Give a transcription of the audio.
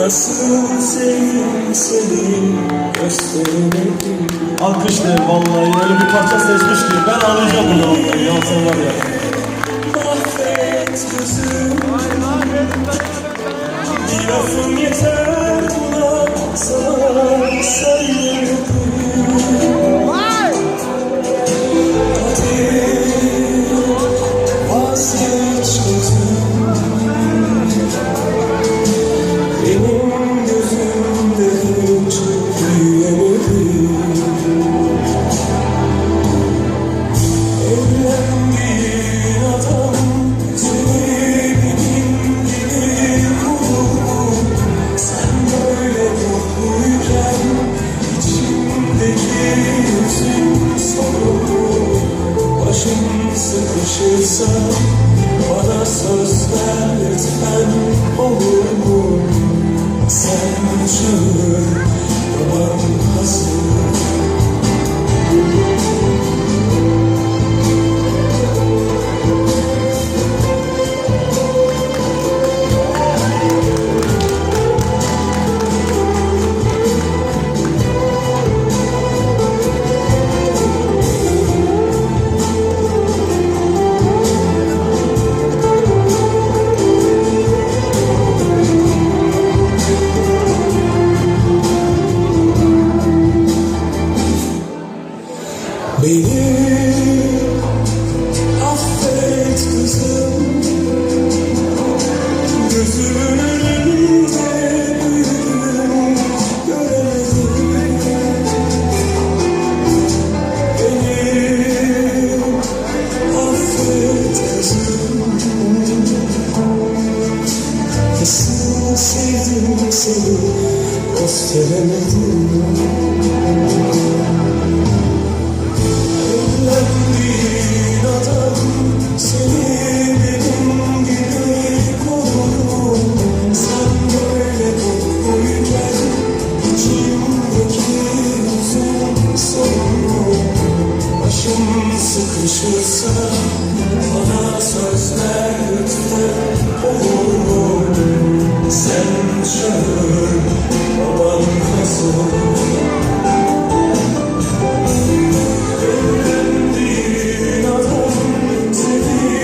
Nasıl sevdim seni gösteremedim. Alkışlayın vallahi öyle bir parça seçmiş ki ben ağlayacağım burada vallahi yansın var ya. Mahvet gözüm. Bir lafım yeter. Hüzün sorulur Başım sıkışırsa bana söz ver lütfen olur Beni affet kızım. Gözümün önünde büyüdüm Beni affet kızım. Nasıl sevdim seni gösteremedim Yakışırsa bana sözler lütfen olur mu? Sen çağır, baban hazır